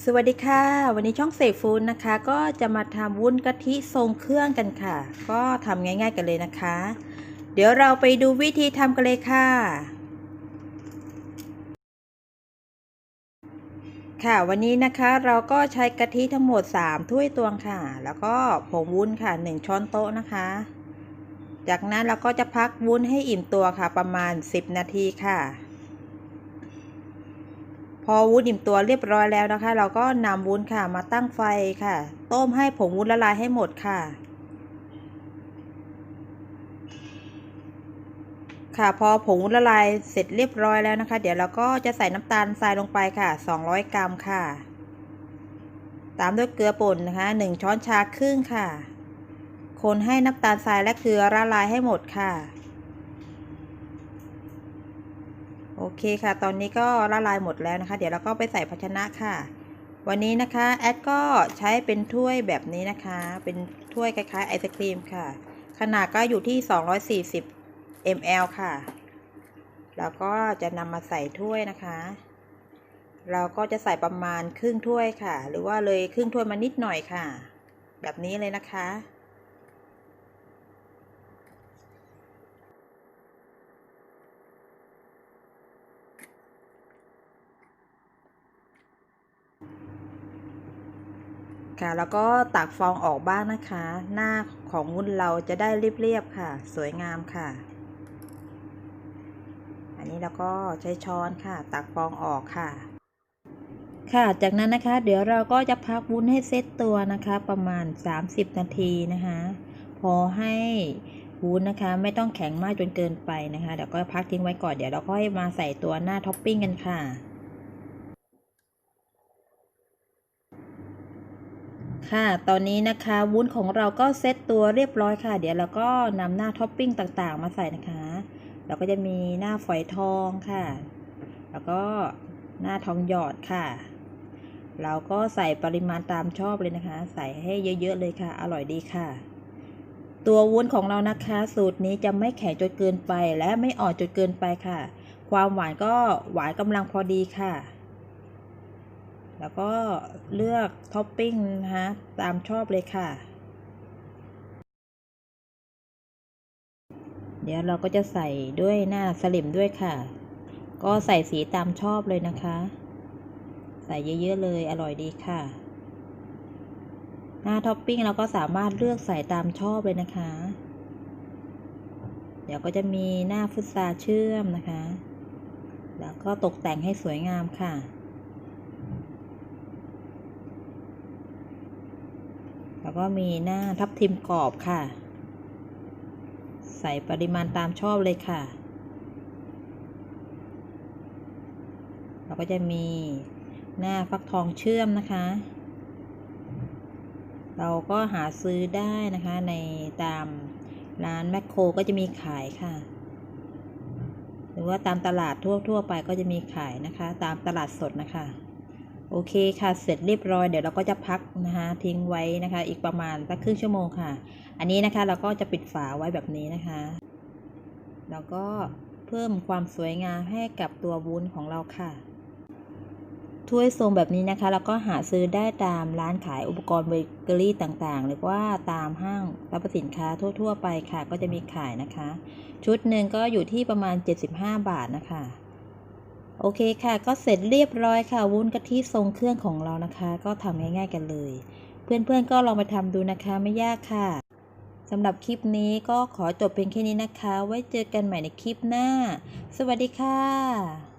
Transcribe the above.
สวัสดีค่ะ วันนี้ช่องเสกฟู้ดนะคะ ก็จะมาทำวุ้นกะทิทรงเครื่องกันค่ะ ก็ทำง่ายๆกันเลยนะคะ เดี๋ยวเราไปดูวิธีทำกันเลยค่ะ ค่ะวันนี้นะคะเราก็ใช้กะทิทั้งหมด 3 ถ้วยตวงค่ะ แล้วก็ผงวุ้นค่ะ 1 ช้อนโต๊ะนะคะ จากนั้นเราก็จะพักวุ้นให้อิ่มตัวค่ะประมาณ 10 นาทีค่ะ พอวุ้นอิ่มตัวเรียบร้อยแล้วนะคะ เราก็นำวุ้นค่ะมาตั้งไฟค่ะ ต้มให้ผงวุ้นละลายให้หมดค่ะ ค่ะพอผงวุ้นละลายเสร็จเรียบร้อยแล้วนะคะ เดี๋ยวเราก็จะใส่น้ำตาลทรายลงไปค่ะ 200 กรัมค่ะ ตามด้วยเกลือป่นนะคะ 1 ช้อนชาครึ่งค่ะ คนให้น้ำตาลทรายและเกลือละลายให้หมดค่ะ โอเคค่ะ ตอนนี้ก็ละลายหมดแล้วนะคะ เดี๋ยวเราก็ไปใส่ภาชนะค่ะ วันนี้นะคะแอดก็ใช้เป็นถ้วยแบบนี้นะคะ เป็นถ้วยคล้ายๆไอศครีมค่ะ ขนาดก็อยู่ที่ 240 ml ค่ะ แล้วก็จะนำมาใส่ถ้วยนะคะ เราก็จะใส่ประมาณครึ่งถ้วยค่ะ หรือว่าเลยครึ่งถ้วยมานิดหน่อยค่ะ แบบนี้เลยนะคะ ค่ะ แล้วก็ตักฟองออกบ้างนะคะ หน้าของวุ้นเราจะได้เรียบๆค่ะ สวยงามค่ะ อันนี้เราก็ใช้ช้อนค่ะ ตักฟองออกค่ะ ค่ะ จากนั้นนะคะ เดี๋ยวเราก็จะพักวุ้นให้เซตตัวนะคะ ประมาณ 30 นาทีนะคะ พอให้วุ้นนะคะ ไม่ต้องแข็งมากจนเกินไปนะคะเดี๋ยวก็พักทิ้งไว้ก่อนเดี๋ยวเราก็ให้มาใส่ตัวหน้าท็อปปิ้งกันค่ะ ค่ะ ตอนนี้นะคะวุ้นของเราก็เซตตัวเรียบร้อยค่ะ เดี๋ยวเราก็นำหน้าท็อปปิ้งต่างๆ มาใส่นะคะ เราก็จะมีหน้าฝอยทองค่ะ แล้วก็หน้าทองหยอดค่ะ เราก็ใส่ปริมาณตามชอบเลยนะคะ ใส่ให้เยอะๆเลยค่ะ อร่อยดีค่ะ ตัววุ้นของเรานะคะ สูตรนี้จะไม่แข็งจนเกินไปและไม่อ่อนจนเกินไปค่ะ ความหวานก็หวานกำลังพอดีค่ะ แล้วก็เลือกท็อปปิ้งนะคะตามชอบเลยค่ะ เดี๋ยวเราก็จะใส่ด้วยหน้าสลิมด้วยค่ะ ก็ใส่สีตามชอบเลยนะคะ ใส่เยอะๆเลยอร่อยดีค่ะ หน้าท็อปปิ้งเราก็สามารถเลือกใส่ตามชอบเลยนะคะ เดี๋ยวก็จะมีหน้าฟุตซาเชื่อมนะคะ แล้วก็ตกแต่งให้สวยงามค่ะ แล้วก็มีหน้าทับทิมกรอบค่ะ ใส่ปริมาณตามชอบเลยค่ะ เราก็จะมีหน้าฟักทองเชื่อมนะคะ เราก็หาซื้อได้นะคะในตามร้านแมคโครก็จะมีขายค่ะ หรือว่าตามตลาดทั่ว ๆ ไปก็จะมีขายนะคะ ตามตลาดสดนะคะ โอเคค่ะ เสร็จเรียบร้อย เดี๋ยวเราก็จะพักนะคะทิ้งไว้นะคะ อีกประมาณสักครึ่งชั่วโมงค่ะ อันนี้นะคะเราก็จะปิดฝาไว้แบบนี้นะคะ แล้วก็เพิ่มความสวยงามให้กับตัววุ้นของเราค่ะ ถ้วยทรงแบบนี้นะคะ เราก็หาซื้อได้ตามร้านขายอุปกรณ์เบเกอรี่ต่างๆ หรือว่าตามห้างรับสินค้าทั่ว ๆ ไปค่ะ ก็จะมีขายนะคะ ชุดหนึ่งก็อยู่ที่ประมาณ 75 บาทนะคะ โอเคค่ะ ก็เสร็จเรียบร้อยค่ะ วุ้นกะทิทรงเครื่องของเรานะคะ ก็ทำง่ายๆกันเลย เพื่อนๆก็ลองไปทำดูนะคะไม่ยากค่ะสำหรับคลิปนี้ก็ขอจบเพียงแค่นี้นะคะ ไว้เจอกันใหม่ในคลิปหน้า สวัสดีค่ะ